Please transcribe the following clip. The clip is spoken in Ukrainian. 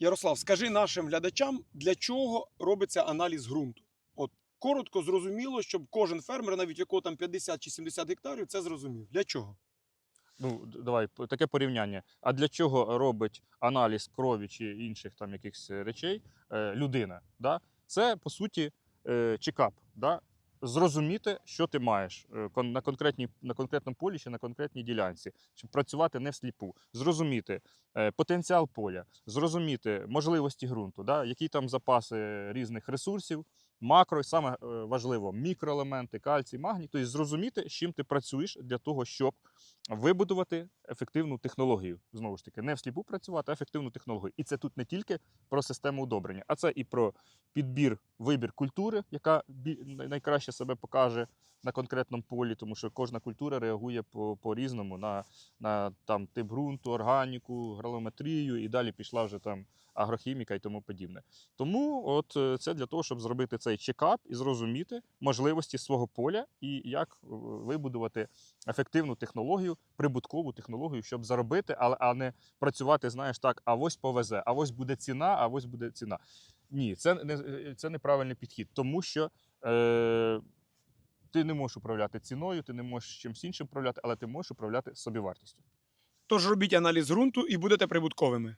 Ярослав, скажи нашим глядачам, для чого робиться аналіз ґрунту? От коротко, зрозуміло, щоб кожен фермер, навіть якого там 50 чи 70 гектарів, це зрозумів. Для чого? Ну, давай таке порівняння. А для чого робить аналіз крові чи інших там якихось е, речей е, людина? Да? Це по суті е, чекап. Да? Зрозуміти, що ти маєш е, на, конкретній, на конкретному полі чи на конкретній ділянці, щоб працювати не всліпу, зрозуміти е, потенціал поля, зрозуміти можливості ґрунту, да? які там запаси різних ресурсів, макро, і саме е, важливо, мікроелементи, кальцій, магній, тобто зрозуміти, з чим ти працюєш для того, щоб вибудувати ефективну технологію. Знову ж таки, не всліпу працювати, а ефективну технологію. І це тут не тільки про систему удобрення, а це і про підбір, вибір культури, яка найкраще себе покаже на конкретному полі, тому що кожна культура реагує по- по-різному на, на там, тип ґрунту, органіку, гралометрію, і далі пішла вже там агрохіміка і тому подібне. Тому от е, це для того, щоб зробити цей чекап і зрозуміти можливості свого поля і як е, вибудувати ефективну технологію, прибуткову технологію, щоб заробити, але а не працювати, знаєш, так, а ось повезе, а ось буде ціна, а ось буде ціна. Ні, це не це неправильний підхід, тому що е, ти не можеш управляти ціною, ти не можеш чимось іншим управляти, але ти можеш управляти собівартістю. Тож робіть аналіз ґрунту і будете прибутковими.